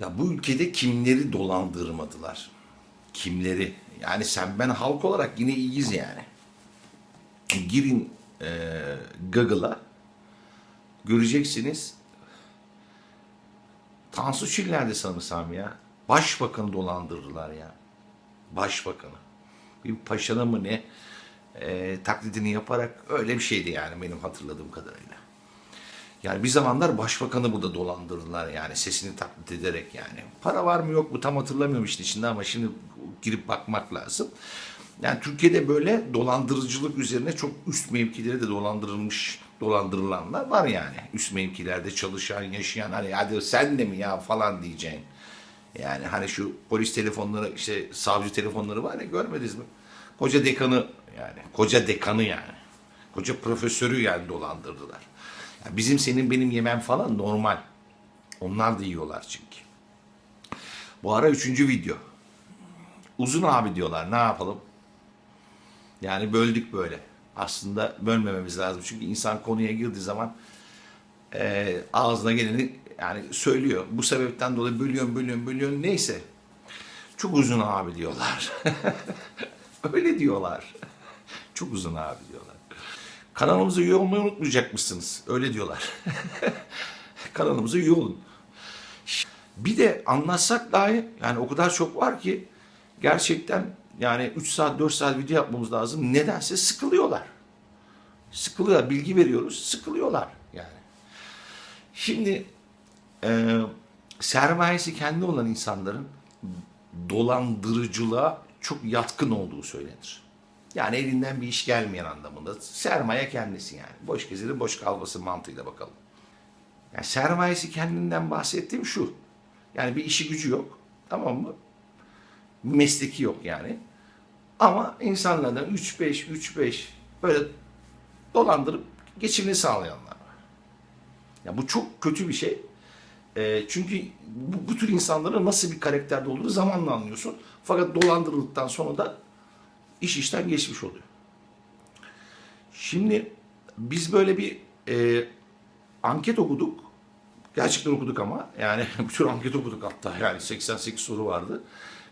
Ya bu ülkede kimleri dolandırmadılar? Kimleri? Yani sen ben halk olarak yine iyiyiz yani. Girin e, Google'a göreceksiniz. Tansu Çiller'de sanırsam ya. Başbakanı dolandırdılar ya. Başbakanı. Bir paşana mı ne e, taklidini yaparak öyle bir şeydi yani benim hatırladığım kadarıyla. Yani bir zamanlar başbakanı burada dolandırdılar yani sesini taklit ederek yani. Para var mı yok mu tam hatırlamıyorum işte içinde ama şimdi girip bakmak lazım. Yani Türkiye'de böyle dolandırıcılık üzerine çok üst mevkileri de dolandırılmış, dolandırılanlar var yani. Üst mevkilerde çalışan, yaşayan hani hadi sen de mi ya falan diyeceğin. Yani hani şu polis telefonları işte savcı telefonları var ya görmediniz mi? Koca dekanı yani koca dekanı yani. Koca profesörü yani dolandırdılar. Bizim senin benim yemem falan normal. Onlar da yiyorlar çünkü. Bu ara üçüncü video. Uzun abi diyorlar ne yapalım? Yani böldük böyle. Aslında bölmememiz lazım. Çünkü insan konuya girdiği zaman e, ağzına geleni yani söylüyor. Bu sebepten dolayı bölüyorum, bölüyorum, bölüyorum. Neyse. Çok uzun abi diyorlar. Öyle diyorlar. Çok uzun abi diyorlar. Kanalımıza üye olmayı unutmayacakmışsınız. Öyle diyorlar. Kanalımıza üye olun. Bir de anlatsak dahi yani o kadar çok var ki gerçekten yani 3 saat 4 saat video yapmamız lazım. Nedense sıkılıyorlar. Sıkılıyor. Bilgi veriyoruz. Sıkılıyorlar yani. Şimdi e, sermayesi kendi olan insanların dolandırıcılığa çok yatkın olduğu söylenir. Yani elinden bir iş gelmeyen anlamında. Sermaye kendisi yani. Boş gezerin boş kalması mantığıyla bakalım. Yani sermayesi kendinden bahsettiğim şu. Yani bir işi gücü yok. Tamam mı? Mesleki yok yani. Ama insanlardan 3-5, 3-5 böyle dolandırıp geçimini sağlayanlar var. Ya bu çok kötü bir şey. Ee, çünkü bu, bu tür insanların nasıl bir karakterde olduğunu zamanla anlıyorsun. Fakat dolandırıldıktan sonra da iş işten geçmiş oluyor. Şimdi biz böyle bir e, anket okuduk. Gerçekten okuduk ama yani bir tür anket okuduk hatta yani 88 soru vardı.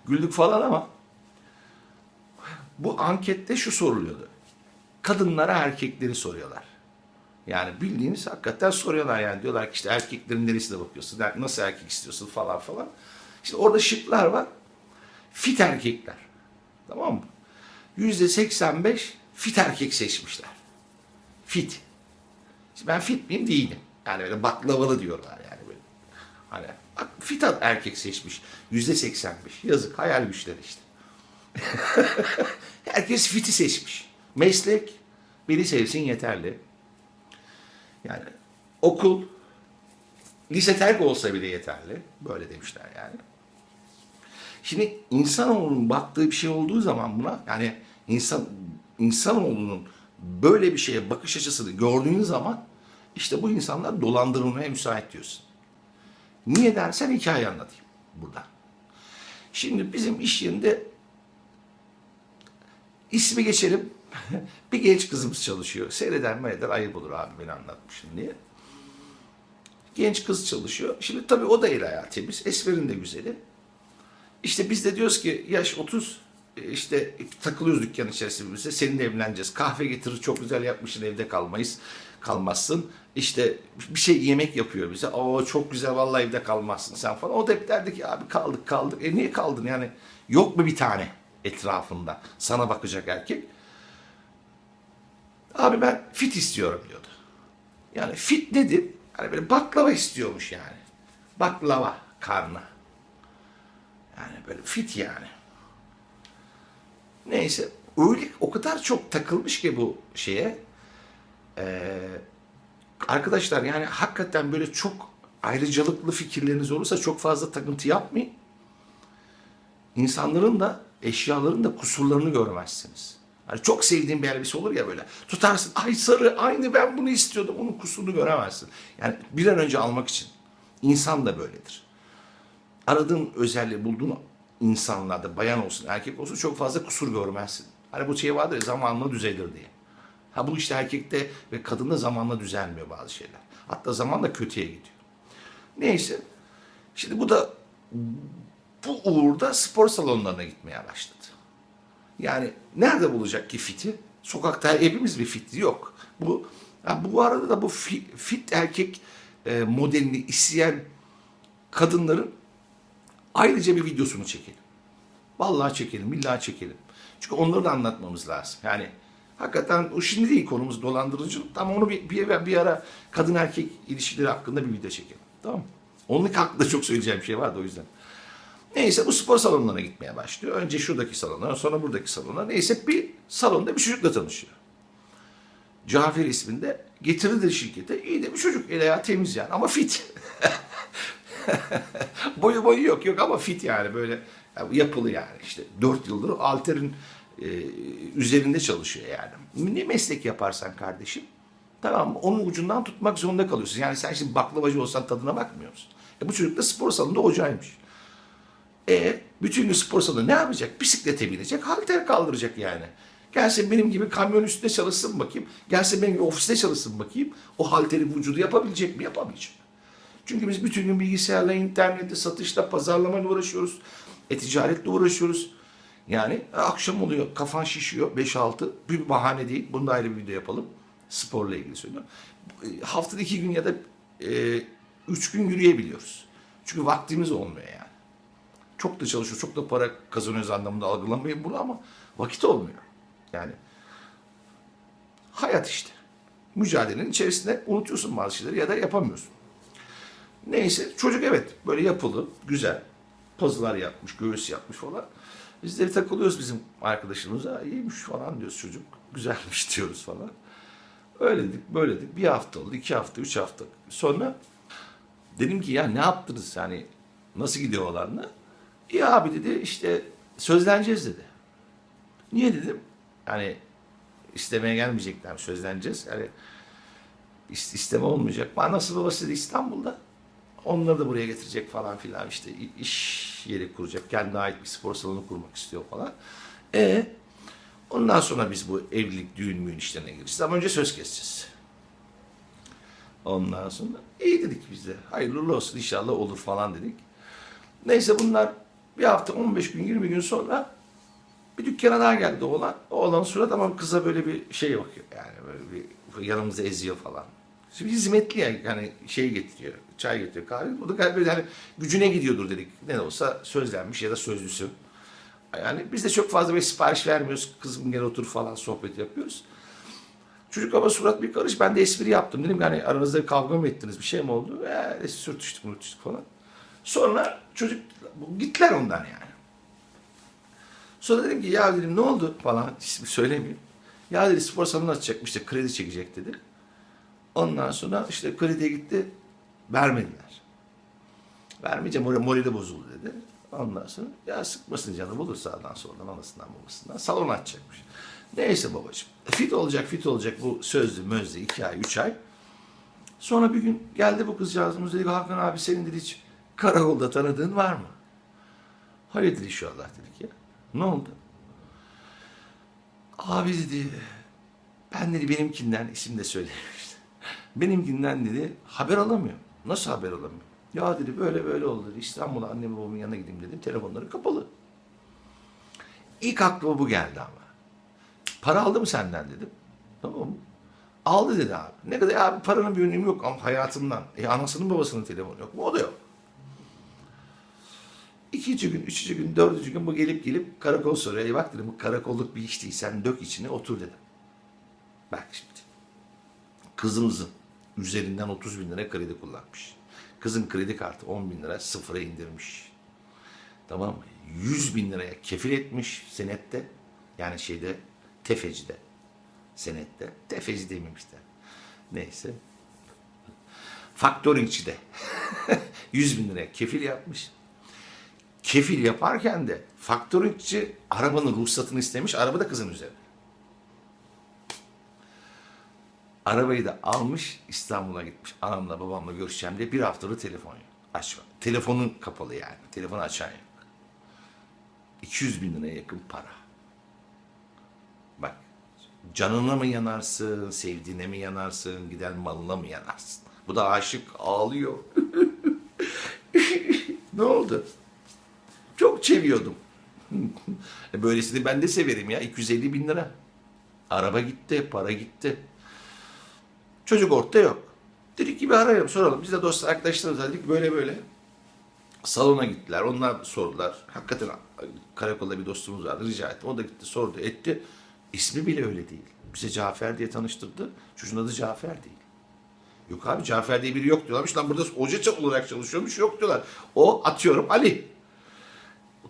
Güldük falan ama bu ankette şu soruluyordu. Kadınlara erkekleri soruyorlar. Yani bildiğiniz hakikaten soruyorlar yani diyorlar ki işte erkeklerin neresine bakıyorsun, nasıl erkek istiyorsun falan falan. İşte orada şıklar var. Fit erkekler. Tamam mı? Yüzde 85 fit erkek seçmişler. Fit. Ben fit miyim? Değilim. Yani öyle baklavalı diyorlar yani böyle. Hani bak fit erkek seçmiş. Yüzde 85. Yazık hayal güçleri işte. Herkes fiti seçmiş. Meslek beni sevsin yeterli. Yani okul lise terk olsa bile yeterli. Böyle demişler yani. Şimdi insanoğlunun baktığı bir şey olduğu zaman buna yani insan insanoğlunun böyle bir şeye bakış açısını gördüğün zaman işte bu insanlar dolandırılmaya müsait diyorsun. Niye dersen hikaye anlatayım burada. Şimdi bizim iş yerinde ismi geçelim. bir genç kızımız çalışıyor. Seyreden meyreden ayıp olur abi beni anlatmışsın diye. Genç kız çalışıyor. Şimdi tabii o da el ayağı temiz. Esmer'in de güzeli. İşte biz de diyoruz ki yaş 30 e, işte takılıyoruz dükkan içerisinde. Seninle evleneceğiz. Kahve getirir çok güzel yapmışsın evde kalmayız. Kalmazsın. İşte bir şey yemek yapıyor bize. Oo çok güzel vallahi evde kalmazsın sen falan. O da hep derdi ki abi kaldık kaldık. E niye kaldın yani? Yok mu bir tane etrafında sana bakacak erkek? Abi ben fit istiyorum diyordu. Yani fit nedir? Hani böyle baklava istiyormuş yani. Baklava karnı. Yani böyle fit yani. Neyse öyle o kadar çok takılmış ki bu şeye. Ee, arkadaşlar yani hakikaten böyle çok ayrıcalıklı fikirleriniz olursa çok fazla takıntı yapmayın. İnsanların da eşyaların da kusurlarını görmezsiniz. Hani çok sevdiğin bir elbise olur ya böyle. Tutarsın ay sarı aynı ben bunu istiyordum. Onun kusurunu göremezsin. Yani bir an önce almak için. İnsan da böyledir aradığın özelliği bulduğun insanlarda bayan olsun erkek olsun çok fazla kusur görmezsin. Hani bu şey vardır ya zamanla düzelir diye. Ha bu işte erkekte ve kadında zamanla düzelmiyor bazı şeyler. Hatta zamanla kötüye gidiyor. Neyse. Şimdi bu da bu uğurda spor salonlarına gitmeye başladı. Yani nerede bulacak ki fiti? Sokakta hepimiz bir fit yok. Bu ha, bu arada da bu fi- fit erkek e, modelini isteyen kadınların ayrıca bir videosunu çekelim. Vallahi çekelim, billahi çekelim. Çünkü onları da anlatmamız lazım. Yani hakikaten o şimdi değil konumuz dolandırıcılık ama onu bir, bir, bir ara kadın erkek ilişkileri hakkında bir video çekelim. Tamam mı? Onun hakkında çok söyleyeceğim şey vardı o yüzden. Neyse bu spor salonlarına gitmeye başlıyor. Önce şuradaki salona, sonra buradaki salona. Neyse bir salonda bir çocukla tanışıyor. Cafer isminde getirdi şirkete. İyi de bir çocuk. El ayağı temiz yani ama fit. boyu boyu yok yok ama fit yani böyle yapılı yani işte 4 yıldır Alter'in e, üzerinde çalışıyor yani. Ne meslek yaparsan kardeşim tamam? Onun ucundan tutmak zorunda kalıyorsun. Yani sen şimdi baklavacı olsan tadına bakmıyor musun? E bu çocuk da spor salonunda hocaymış. E bütün gün spor salonu ne yapacak? Bisiklete binecek, halter kaldıracak yani. Gelsin benim gibi kamyon üstünde çalışsın bakayım. Gelsin benim gibi ofiste çalışsın bakayım. O halteri vücudu yapabilecek mi? Yapamayacak. Çünkü biz bütün gün bilgisayarla, internette, satışla, pazarlamayla uğraşıyoruz. E-ticaretle uğraşıyoruz. Yani akşam oluyor, kafan şişiyor, 5-6. Bir bahane değil, bunu da ayrı bir video yapalım. Sporla ilgili söylüyorum. E, Haftada iki gün ya da e, üç gün yürüyebiliyoruz. Çünkü vaktimiz olmuyor yani. Çok da çalışıyoruz, çok da para kazanıyoruz anlamında algılamayın bunu ama vakit olmuyor. Yani hayat işte. Mücadelenin içerisinde unutuyorsun bazı şeyleri ya da yapamıyorsun. Neyse çocuk evet böyle yapılı, güzel. Pozlar yapmış, göğüs yapmış falan. Biz de takılıyoruz bizim arkadaşımıza. İyiymiş falan diyoruz çocuk. Güzelmiş diyoruz falan. Öyle dedik, böyle dedik. Bir hafta oldu, iki hafta, üç hafta. Sonra dedim ki ya ne yaptınız yani nasıl gidiyor olanla? İyi abi dedi işte sözleneceğiz dedi. Niye dedim? Yani istemeye gelmeyecekler sözleneceğiz. Yani is- isteme olmayacak. Anası babası da İstanbul'da. Onları da buraya getirecek falan filan işte iş yeri kuracak. Kendine ait bir spor salonu kurmak istiyor falan. E ondan sonra biz bu evlilik, düğün müğün işlerine gireceğiz. Ama önce söz keseceğiz. Ondan sonra iyi dedik biz de. Hayırlı olsun inşallah olur falan dedik. Neyse bunlar bir hafta 15 gün 20 gün sonra bir dükkana daha geldi oğlan. Oğlanın surat ama kıza böyle bir şey bakıyor. Yani böyle bir yanımızda eziyor falan. Şimdi hizmetli ya yani şey getiriyor. Çay getiriyor kahve. O da galiba yani gücüne gidiyordur dedik. Ne de olsa sözlenmiş ya da sözlüsü. Yani biz de çok fazla bir sipariş vermiyoruz. Kızım gel otur falan sohbet yapıyoruz. Çocuk ama surat bir karış. Ben de espri yaptım. Dedim yani aranızda kavga mı ettiniz? Bir şey mi oldu? Eee sürtüştük mürtüştük falan. Sonra çocuk gittiler ondan yani. Sonra dedim ki ya dedim ne oldu falan ismi söylemeyeyim. Ya dedi spor salonu açacakmış işte kredi çekecek dedi. Ondan sonra işte krediye gitti vermediler. Vermeyeceğim oraya morali bozuldu dedi. Ondan sonra ya sıkmasın canı bulur sağdan soldan anasından babasından salon açacakmış. Neyse babacığım fit olacak fit olacak bu sözlü mözlü iki ay üç ay. Sonra bir gün geldi bu kızcağızımız dedi Hakan abi senin dedi hiç karakolda tanıdığın var mı? Hayırdır inşallah dedik ya. Ne oldu? Abi dedi ben dedi benimkinden isim de söylemişti. Benimkinden dedi haber alamıyor. Nasıl haber alamıyor? Ya dedi böyle böyle oldu dedi. İstanbul'a annem babamın yanına gideyim dedim. Telefonları kapalı. İlk aklıma bu geldi ama. Para aldı mı senden dedim. Tamam mı? Aldı dedi abi. Ne kadar abi paranın bir önemi yok ama hayatından. E anasının babasının telefonu yok mu? O da yok. İkinci gün, üçüncü gün, dördüncü gün bu gelip gelip karakol soruyor. E bak dedim bu karakolluk bir iş değil. Sen dök içine otur dedim. Bak şimdi. Kızımızın üzerinden 30 bin lira kredi kullanmış. Kızın kredi kartı 10 bin lira sıfıra indirmiş. Tamam mı? 100 bin liraya kefil etmiş senette. Yani şeyde tefecide. Senette. Tefeci dememişler. Neyse. Faktöringçide. 100 bin liraya kefil yapmış. Kefil yaparken de faktöringçi arabanın ruhsatını istemiş. Araba da kızın üzerine. Arabayı da almış İstanbul'a gitmiş. Anamla babamla görüşeceğim diye bir haftalık telefon yok. Açma. Telefonun kapalı yani. Telefonu açan yok. 200 bin liraya yakın para. Bak canına mı yanarsın, sevdiğine mi yanarsın, giden malına mı yanarsın? Bu da aşık ağlıyor. ne oldu? Çok seviyordum. E, Böylesini ben de severim ya. 250 bin lira. Araba gitti, para gitti. Çocuk ortada yok. Dedik ki bir arayalım soralım. Biz de dostlar arkadaşlarımız dedik böyle böyle. Salona gittiler. Onlar sordular. Hakikaten karakolda bir dostumuz vardı. Rica ettim. O da gitti sordu etti. İsmi bile öyle değil. Bize Cafer diye tanıştırdı. Çocuğun adı Cafer değil. Yok abi Cafer diye biri yok diyorlarmış. Lan burada hoca olarak çalışıyormuş. Yok diyorlar. O atıyorum Ali.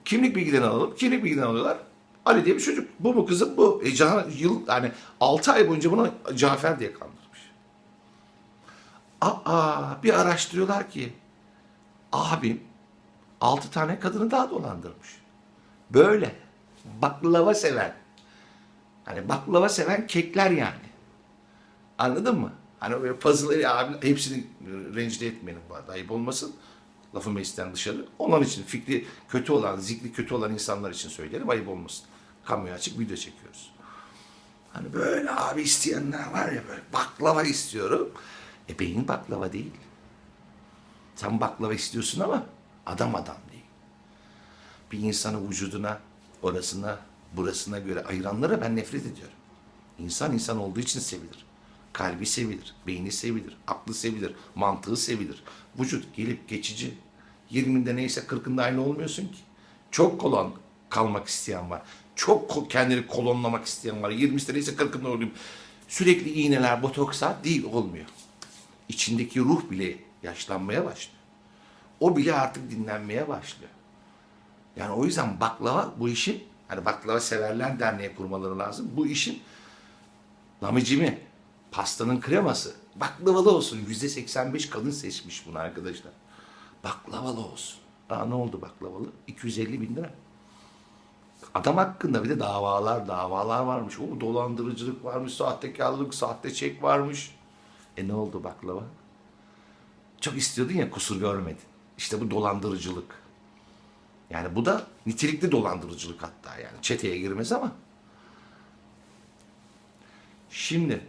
Kimlik bilgilerini alalım. Kimlik bilgilerini alıyorlar. Ali diye bir çocuk. Bu mu kızım? Bu. E, Can, yıl, yani 6 ay boyunca buna Cafer diye kandırmış. Aa, bir araştırıyorlar ki abim 6 tane kadını daha dolandırmış. Böyle. Baklava seven. Hani baklava seven kekler yani. Anladın mı? Hani böyle puzzle'ları abi hepsini rencide etmeyelim bu arada. Ayıp olmasın. Lafı meclisten dışarı. Onlar için fikri kötü olan, zikri kötü olan insanlar için söyleyelim. Ayıp olmasın. Kamuya açık video çekiyoruz. Hani böyle abi isteyenler var ya böyle baklava istiyorum. E beyin baklava değil. Sen baklava istiyorsun ama adam adam değil. Bir insanı vücuduna, orasına, burasına göre ayıranlara ben nefret ediyorum. İnsan insan olduğu için sevilir. Kalbi sevilir, beyni sevilir, aklı sevilir, mantığı sevilir. Vücut gelip geçici. 20'de neyse 40'ında aynı olmuyorsun ki. Çok kolon kalmak isteyen var. Çok kendini kolonlamak isteyen var. 20'de neyse 40'ında olayım. Sürekli iğneler, botokslar değil olmuyor. İçindeki ruh bile yaşlanmaya başlıyor. O bile artık dinlenmeye başlıyor. Yani o yüzden baklava bu işin, hani baklava severler derneği kurmaları lazım. Bu işin lamicimi, pastanın kreması baklavalı olsun. Yüzde 85 kadın seçmiş bunu arkadaşlar. Baklavalı olsun. Aa ne oldu baklavalı? 250 bin lira. Adam hakkında bir de davalar davalar varmış. O dolandırıcılık varmış, sahtekarlık, sahte çek varmış. E ne oldu baklava? Çok istiyordun ya kusur görmedin. İşte bu dolandırıcılık. Yani bu da nitelikli dolandırıcılık hatta yani. Çeteye girmez ama. Şimdi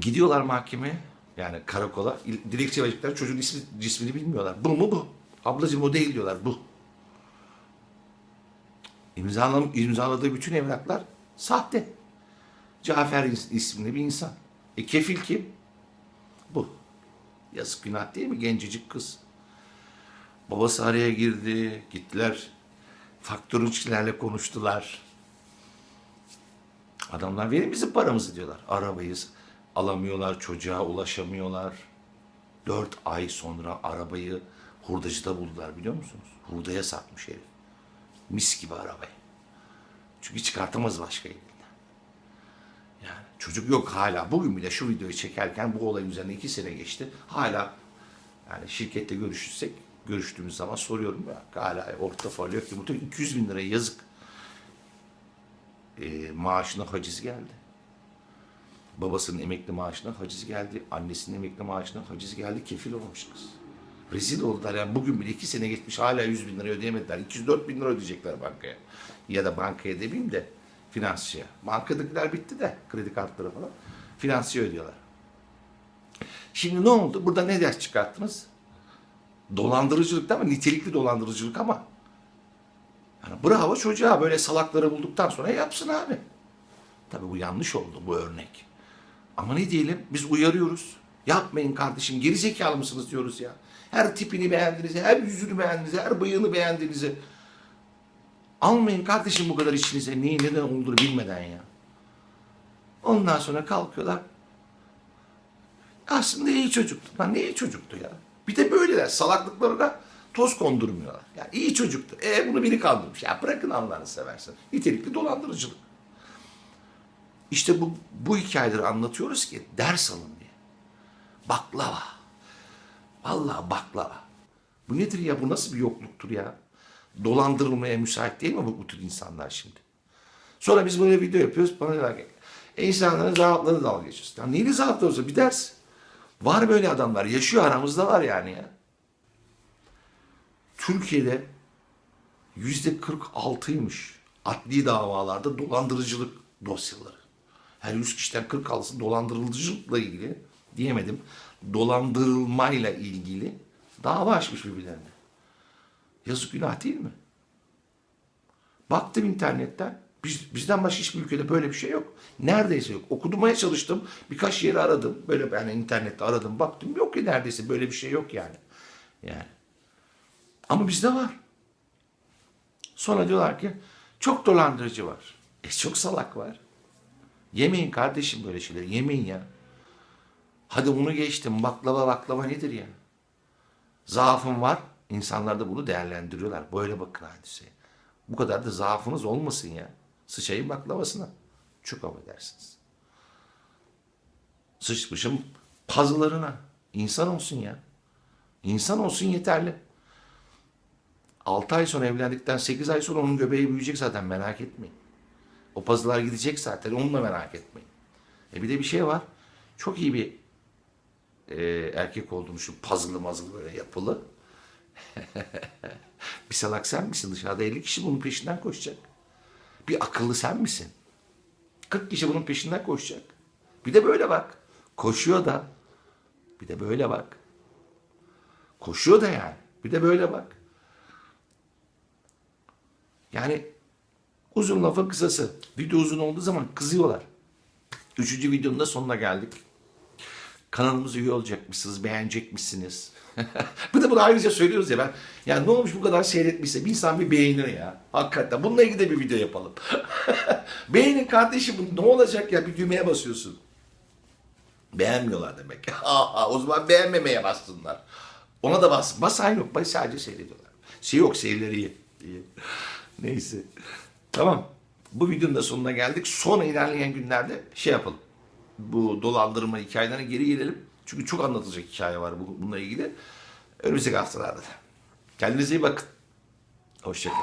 gidiyorlar mahkemeye yani karakola. İl- Dilekçe verecekler çocuğun ismi, cismini bilmiyorlar. Bu mu bu? Ablacığım o değil diyorlar bu. İmzalam, imzaladığı bütün evraklar sahte. Cafer is- isminde bir insan. E kefil kim? Bu. Yazık günah değil mi? Gencecik kız. Babası araya girdi. Gittiler. Faktörünçkilerle konuştular. Adamlar verin bizim paramızı diyorlar. Arabayı alamıyorlar, çocuğa ulaşamıyorlar. Dört ay sonra arabayı hurdacıda buldular biliyor musunuz? Hurdaya satmış herif. Mis gibi arabayı. Çünkü çıkartamaz başka elinden. Çocuk yok hala. Bugün bile şu videoyu çekerken bu olay üzerine iki sene geçti. Hala yani şirkette görüşürsek görüştüğümüz zaman soruyorum ya hala orta faal yok muhtemelen 200 bin liraya yazık e, maaşına haciz geldi. Babasının emekli maaşına haciz geldi. Annesinin emekli maaşına haciz geldi. Kefil olmuş kız. Rezil oldular. Yani bugün bile iki sene geçmiş hala 100 bin lira ödeyemediler. 204 bin lira ödeyecekler bankaya. Ya da bankaya demeyeyim de finansçıya. Bankadakiler bitti de kredi kartları falan. Finansçıya ödüyorlar. Şimdi ne oldu? Burada ne ders çıkarttınız? Dolandırıcılık ama nitelikli dolandırıcılık ama yani bravo çocuğa böyle salakları bulduktan sonra yapsın abi. Tabii bu yanlış oldu bu örnek. Ama ne diyelim biz uyarıyoruz. Yapmayın kardeşim geri zekalı mısınız diyoruz ya. Her tipini beğendiğinizi, her yüzünü beğendiğinizi, her bıyığını beğendiğinizi. Almayın kardeşim bu kadar içinize. Neyi neden olduğunu bilmeden ya. Ondan sonra kalkıyorlar. Aslında iyi çocuktu. Lan ne iyi çocuktu ya. Bir de böyleler salaklıklarına toz kondurmuyorlar. Yani iyi çocuktu. E bunu biri kandırmış. Ya bırakın Allah'ını seversen. Nitelikli dolandırıcılık. İşte bu, bu hikayeleri anlatıyoruz ki ders alın diye. Baklava. Vallahi baklava. Bu nedir ya? Bu nasıl bir yokluktur ya? Dolandırılmaya müsait değil mi bu, bu tür insanlar şimdi? Sonra biz böyle video yapıyoruz. Bana diyorlar ki e insanların zaaflarını dalga geçiyorsun. Ya neyini zaafları Bir ders. Var böyle adamlar. Yaşıyor aramızda var yani ya. Türkiye'de yüzde 46'ymış adli davalarda dolandırıcılık dosyaları. Her 100 kişiden 46'sı dolandırıcılıkla ilgili diyemedim. Dolandırılmayla ilgili dava açmış birbirlerine. Yazık günah değil mi? Baktım internetten. Biz, bizden başka hiçbir ülkede böyle bir şey yok. Neredeyse yok. Okudumaya çalıştım. Birkaç yeri aradım. Böyle ben internette aradım. Baktım yok ki neredeyse böyle bir şey yok yani. Yani. Ama bizde var. Sonra diyorlar ki çok dolandırıcı var. E çok salak var. Yemeyin kardeşim böyle şeyleri. Yemeyin ya. Hadi onu geçtim. Baklava baklava nedir ya? Zaafım var. İnsanlar da bunu değerlendiriyorlar. Böyle bakın hadiseye. Bu kadar da zaafınız olmasın ya. Sıçayım baklavasına. Çok affedersiniz. Sıçmışım pazılarına. İnsan olsun ya. İnsan olsun yeterli. 6 ay sonra evlendikten 8 ay sonra onun göbeği büyüyecek zaten merak etmeyin. O pazılar gidecek zaten onu da merak etmeyin. E bir de bir şey var. Çok iyi bir e, erkek oldum şu puzzle'lı mazılı böyle yapılı. bir salak sen misin? Dışarıda 50 kişi bunun peşinden koşacak. Bir akıllı sen misin? 40 kişi bunun peşinden koşacak. Bir de böyle bak. Koşuyor da. Bir de böyle bak. Koşuyor da yani. Bir de böyle bak. Yani uzun lafın kısası. Video uzun olduğu zaman kızıyorlar. Üçüncü videonun da sonuna geldik. Kanalımıza üye olacakmışsınız, beğenecekmişsiniz. bir de bunu ayrıca söylüyoruz ya ben. Ya ne olmuş bu kadar seyretmişse bir insan bir beğenir ya. Hakikaten. Bununla ilgili de bir video yapalım. Beğenin kardeşim bu ne olacak ya bir düğmeye basıyorsun. Beğenmiyorlar demek. O zaman beğenmemeye bassınlar. Ona da bas. Basan yok. Bas sadece seyrediyorlar. Şey yok seyirleri iyi. iyi. Neyse. Tamam. Bu videonun da sonuna geldik. Sonra ilerleyen günlerde şey yapalım. Bu dolandırma hikayelerine geri gelelim. Çünkü çok anlatılacak hikaye var bu- bununla ilgili. Önümüzdeki haftalarda da. Kendinize iyi bakın. Hoşçakalın.